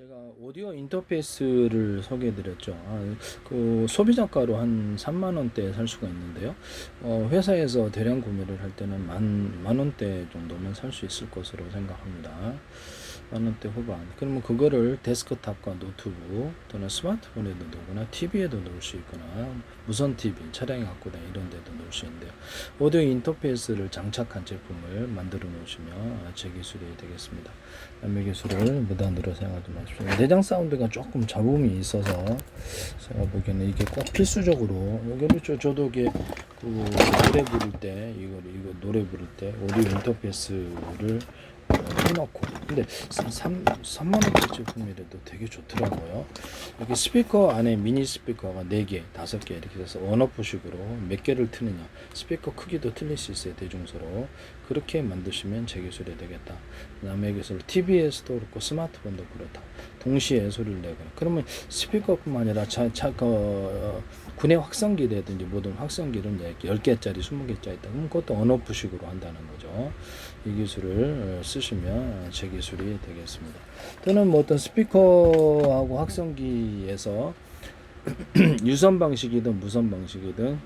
제가 오디오 인터페이스를 소개해드렸죠. 아, 그 소비자가로 한 3만 원대에 살 수가 있는데요. 어, 회사에서 대량 구매를 할 때는 만, 만 원대 정도면 살 수 있을 것으로 생각합니다. 만 원대 후반. 그러면 그거를 데스크탑과 노트북 또는 스마트폰에도 놓거나 TV에도 놓을 수 있거나 무선 TV, 차량에 갖고 다니 이런 데도 놓을 수 있는데요. 오디오 인터페이스를 장착한 제품을 만들어 놓으시면 제 기술이 되겠습니다. 남의 기술을 무단으로 사용하지 마십시오. 내장 사운드가 조금 잡음이 있어서 제가 보기에는 이게 꼭 필수적으로 여기 그렇죠. 저도 이게 그 노래 부를 때 이거 이거 노래 부를 때 오디오 인터페이스를 어, 해놓고 근데 3, 3만 원짜리 제품이라도 되게 좋더라고요. 이렇게 스피커 안에 미니 스피커가 4개, 5개 이렇게 돼서 원오프식으로 몇 개를 트느냐 스피커 크기도 틀릴 수 있어요 대중소로 그렇게 만드시면 제 기술이 되겠다. 남의 기술 TV에서도 그렇고 스마트폰도 그렇다. 동시에 소리를 내거나 그러면 스피커뿐만 아니라 차, 차, 그, 어, 군의 확성기라든지 모든 확성기를 이제 10개짜리, 20개짜리 있다. 그럼 그것도 언오프식으로 한다는 거죠. 이 기술을 쓰시면 제기 술이 되겠습니다. 또는 뭐 어떤 스피커하고 확성기에서 유선 방식이든 무선 방식이든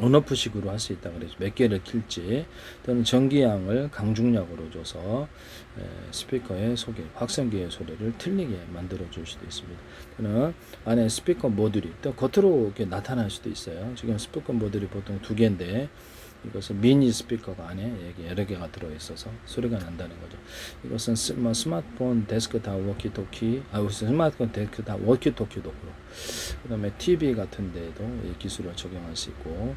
온오프식으로 할 수 있다 그래서 몇 개를 킬지 또는 전기양을 강중량으로 줘서 에, 스피커의 소리, 확성기의 소리를 틀리게 만들어 줄 수도 있습니다. 또는 안에 스피커 모듈이 또 겉으로 이렇게 나타날 수도 있어요. 지금 스피커 모듈이 보통 두 개인데 이것은 미니 스피커가 안에 여러 개가 들어 있어서 소리가 난다는 거죠. 이것은 스, 뭐 스마트폰 데스크탑 워키토키, 아 스마트폰 데스크탑 워키토키도 그렇고 그 다음에 TV 같은 데에도 이 기술을 적용할 수 있고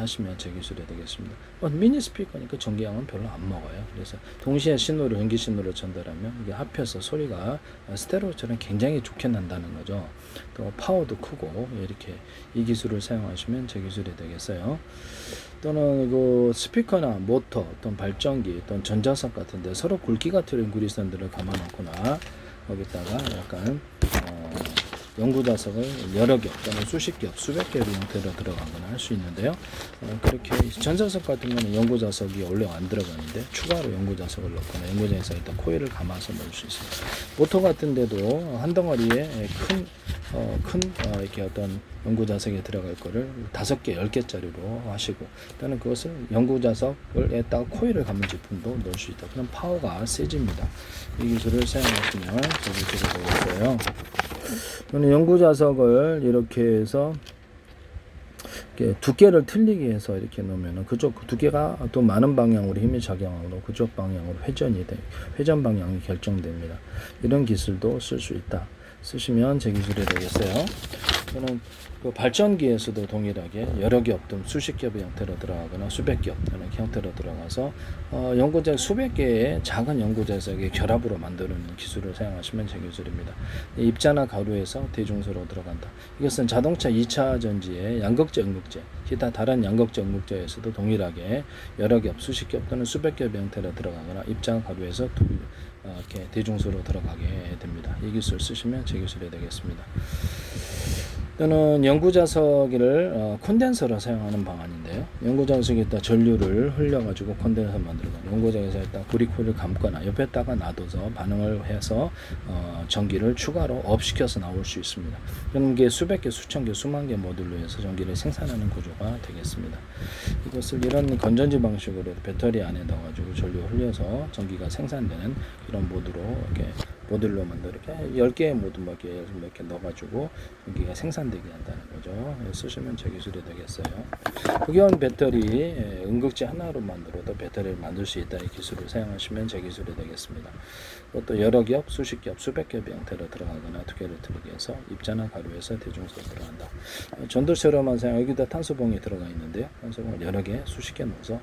하시면 제 기술이 되겠습니다. 어, 미니 스피커니까 전기양은 별로 안 먹어요. 그래서 동시에 신호를 전기 신호를 전달하면 이게 합해서 소리가 스테레오처럼 굉장히 좋게 난다는 거죠. 또 파워도 크고 이렇게 이 기술을 사용하시면 제 기술이 되겠어요. 또는 그 스피커나 모터, 또는 발전기, 또는 전자석 같은데 서로 굵기가 틀린 구리선들을 감아놓거나 거기다가 약간 어, 연구 자석을 여러 겹 또는 수십 겹, 수백 개의 형태로 들어가거나 할 수 있는데요. 어, 그렇게 전자석 같은 경우는 연구 자석이 원래 안 들어가는데 추가로 연구 자석을 넣거나 연구장에서 일단 코일을 감아서 넣을 수 있습니다. 모터 같은 데도 한 덩어리에 큰, 어, 큰 어, 이렇게 어떤 연구 자석에 들어갈 거를 다섯 개, 열 개짜리로 하시고 또는 그것을 연구 자석을 에다가 코일을 감은 제품도 넣을 수 있다. 그럼 파워가 세집니다. 이 기술을 사용하시면 저 기술이 되겠어요. 또는 연구 자석을 이렇게 해서 이렇게 두께를 틀리게 해서 이렇게 놓으면은 그쪽 두께가 또 많은 방향으로 힘이 작용하고 그쪽 방향으로 회전이 돼 회전 방향이 결정됩니다. 이런 기술도 쓸 수 있다. 쓰시면 제 기술이 되겠어요. 저는 그 발전기에서도 동일하게 여러 겹 또는 수십 겹의 형태로 들어가거나 수백 겹 또는 형태로 들어가서 어, 연구자 수백 개의 작은 연구자석의 결합으로 만드는 기술을 사용하시면 제 기술입니다. 입자나 가루에서 대중소로 들어간다. 이것은 자동차 2차 전지의 양극재, 음극재, 기타 다른 양극재, 음극재에서도 동일하게 여러 겹, 수십 겹 또는 수백 겹의 형태로 들어가거나 입자 가루에서 두, 어, 이렇게 대중소로 들어가게 됩니다. 이 기술 쓰시면 제 기술이 되겠습니다. 또는 연구자석을 어, 콘덴서로 사용하는 방안인데요. 연구자석에다 전류를 흘려가지고 콘덴서 만들고 연구자석에서 일단 구리코를 감거나 옆에다가 놔둬서 반응을 해서 어, 전기를 추가로 업시켜서 나올 수 있습니다. 그럼 이게 수백 개, 수천 개, 수만 개 모듈로 해서 전기를 생산하는 구조가 되겠습니다. 이것을 이런 건전지 방식으로 배터리 안에 넣어가지고 전류 흘려서 전기가 생산되는 그런 모드로 이렇게 모듈로 만들어 이렇게 10개의 모듈 몇 개, 몇개 넣어가지고 전기가 생산되게 한다는 거죠. 예, 쓰시면 제 기술이 되겠어요. 흑연 배터리 예, 음극재 하나로 만들어도 배터리를 만들 수 있다는 기술을 사용하시면 제 기술이 되겠습니다. 그것도 여러 겹, 수십 겹, 수백 겹의 형태로 들어가거나 두 개를 틀게 해서 입자나 가루에서 대중소로 들어간다. 어, 전도체로만 사용, 여기다 탄소봉이 들어가 있는데요. 탄소봉을 여러 개, 수십 개 넣어서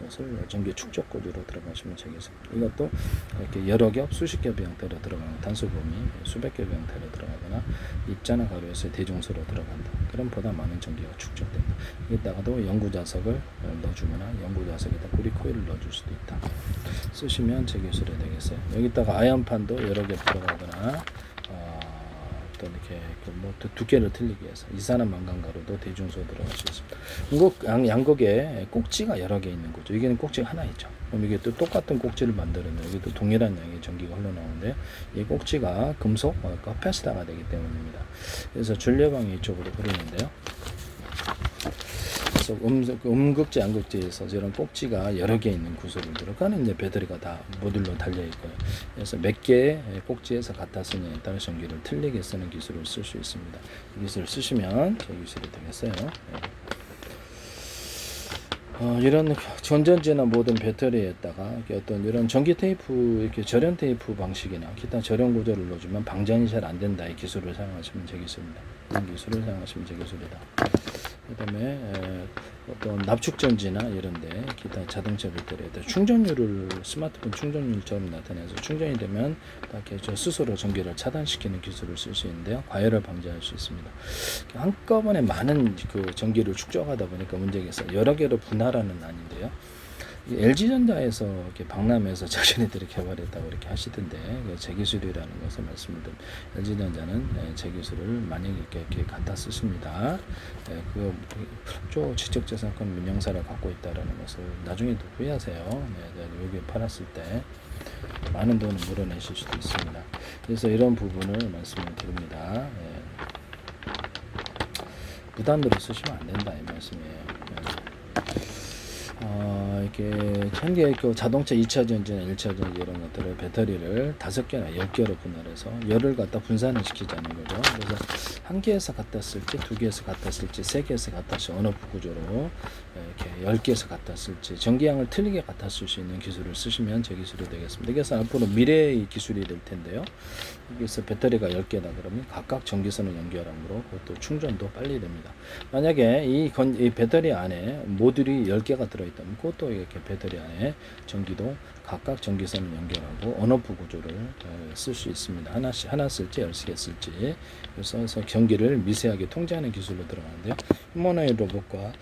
이것을 전기 축적 구조로 들어가시면 되겠습니다. 이것도 이렇게 여러 겹, 수십 겹의 형태로 들어가는 단수범이 수백 겹의 형태로 들어가거나 입자나 가루에서 대중소로 들어간다. 그럼 보다 많은 전기가 축적된다. 여기다가도 연구 자석을 어, 넣어주거나 연구 자석에다 구리 코일을 넣어줄 수도 있다. 쓰시면 제 기술이 되겠어요. 여기다가 아연판도 여러 개 들어가거나 어, 어떤 이렇게 그뭐 두께를 틀리기 위해서 이산화 망간가루도 대중소 들어갈 수 있습니다. 양곡 양, 양곡에 꼭지가 여러 개 있는 거죠. 이게는 꼭지가 하나 있죠. 그럼 이게 또 똑같은 꼭지를 만들어내요. 이게 또 동일한 양의 전기가 흘러나오는데 이 꼭지가 금속 어, 카페시타가 되기 때문입니다. 그래서 전류방이 이쪽으로 흐르는데요. 그래서 음, 음극지 양극지에서 이런 꼭지가 여러 개 있는 구조를 들어가는 이제 배터리가 다 모듈로 달려 있고요. 그래서 몇 개의 꼭지에서 갖다 쓰느냐에 따라 전기를 틀리게 쓰는 기술을 쓸 수 있습니다. 이 기술을 쓰시면 저 기술이 되겠어요. 네. 어, 이런 전전지나 모든 배터리에다가 어떤 이런 전기 테이프 이렇게 절연 테이프 방식이나 기타 절연 구조를 넣어주면 방전이 잘 안 된다 이 기술을 사용하시면 제 기술입니다. 이 기술을 사용하시면 제 기술이다. 그다음에 에, 어떤 납축전지나 이런데 기타 자동차 배터리에다 충전율을 스마트폰 충전율처럼 나타내서 충전이 되면 이렇게 저 스스로 전기를 차단시키는 기술을 쓸 수 있는데요. 과열을 방지할 수 있습니다. 한꺼번에 많은 그 전기를 축적하다 보니까 문제겠어요. 여러 개로 분할하는 아닌데요. LG전자에서 이렇게 박람회에서 자신들이 개발했다고 이렇게 하시던데 그제 기술이라는 것을 드립니다. LG전자는 예, 제 기술을 만약에 이렇게, 갖다 쓰십니다. 예, 그저 지적재산권 민영사를 갖고 있다라는 것을 나중에도 후회하세요. 네, 네, 여기 팔았을 때 많은 돈을 물어내실 수도 있습니다. 그래서 이런 부분을 말씀을 드립니다. 예. 무단으로 쓰시면 안 된다 이 말씀이에요. 예. 어, 이렇게 현재 그 자동차 2차 전지나 1차 전지 이런 것들을 배터리를 다섯 개나 열 개로 분할해서 열을 갖다 분산을 시키자는 거죠. 그래서 한 개에서 갖다 쓸지, 두 개에서 갖다 쓸지, 세 개에서 갖다 쓸지 어느 구조로 이렇게 열 개에서 갖다 쓸지 전기량을 틀리게 갖다 쓸 수 있는 기술을 쓰시면 제 기술이 되겠습니다. 그래서 앞으로 미래의 기술이 될 텐데요. 여기서 배터리가 10개다 그러면 각각 전기선을 연결하므로 그것도 충전도 빨리 됩니다. 만약에 이, 건, 이 배터리 안에 모듈이 10개가 들어있다면 그것도 이렇게 배터리 안에 전기도 각각 전기선을 연결하고 온오프 구조를 어, 쓸수 있습니다. 하나씩 하나 쓸지 10개 쓸지 그래서 그래서 전기를 미세하게 통제하는 기술로 들어가는데요. 휴머노이 로봇과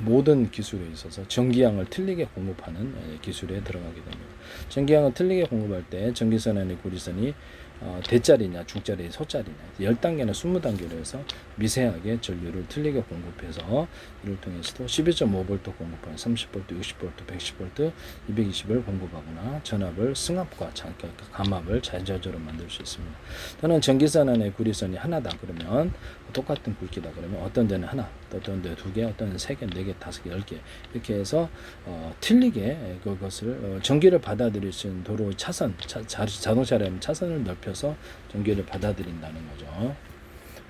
모든 기술에 있어서 전기양을 틀리게 공급하는 예, 기술에 들어가게 됩니다. 전기양을 틀리게 공급할 때 전기선 안의 고리선이 어, 대짜리냐 중짜리 소짜리냐 10단계나 20단계로 해서 미세하게 전류를 틀리게 공급해서 이를 통해서도 12.5V 공급하는 30V, 60V, 110V, 220을 공급하거나 전압을 승합과 자- 그러니까 감압을 자연자적으로 만들 수 있습니다. 또는 전기선 안에 구리선이 하나다 그러면 똑같은 굵기다 그러면 어떤 데는 하나, 어떤 데두 개, 어떤 데는 세 개, 네 개, 다섯 개, 열 개 이렇게 해서 어, 틀리게 그것을 어, 전기를 받아들일 수 있는 도로 차선, 자, 자, 자동차라면 차선을 넓 혀서 전기를 받아들인다는 거죠.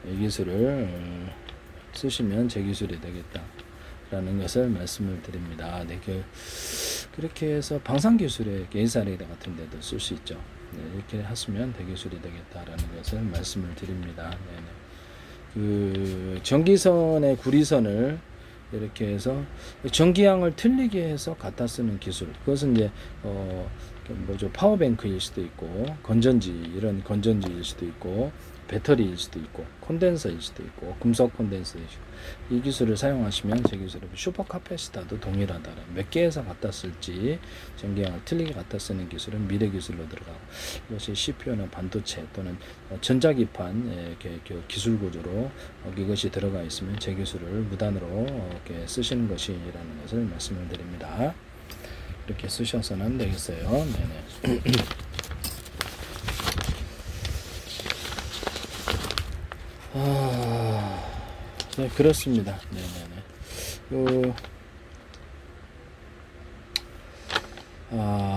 이 기술을 어, 쓰시면 제 기술이 되겠다 라는 것을 말씀을 드립니다. 네, 그, 그렇게 해서 방산 기술의 게이사레이더 같은 데도 쓸 수 있죠. 네, 이렇게 하시면 대기술이 되겠다라는 것을 말씀을 드립니다. 네, 네. 그 전기선의 구리선을 이렇게 해서 전기양을 틀리게 해서 갖다 쓰는 기술. 그것은 이제 어 뭐죠 파워뱅크일 수도 있고 건전지 이런 건전지일 수도 있고 배터리일 수도 있고 콘덴서일 수도 있고 금속 콘덴서일 수도 있고 이 기술을 사용하시면 제 기술은 슈퍼카페시타도 동일하다는 몇 개에서 갖다 쓸지 전기양을 틀리게 갖다 쓰는 기술은 미래 기술로 들어가고 이것이 CPU나 반도체 또는 어, 전자기판 예, 기술 구조로 어, 이것이 들어가 있으면 제 기술을 무단으로 어, 이렇게 쓰시는 것이라는 것을 말씀을 드립니다. 이렇게 쓰셔서는 안 되겠어요. 네네. 아, 네 그렇습니다. 네네네. 그, 아,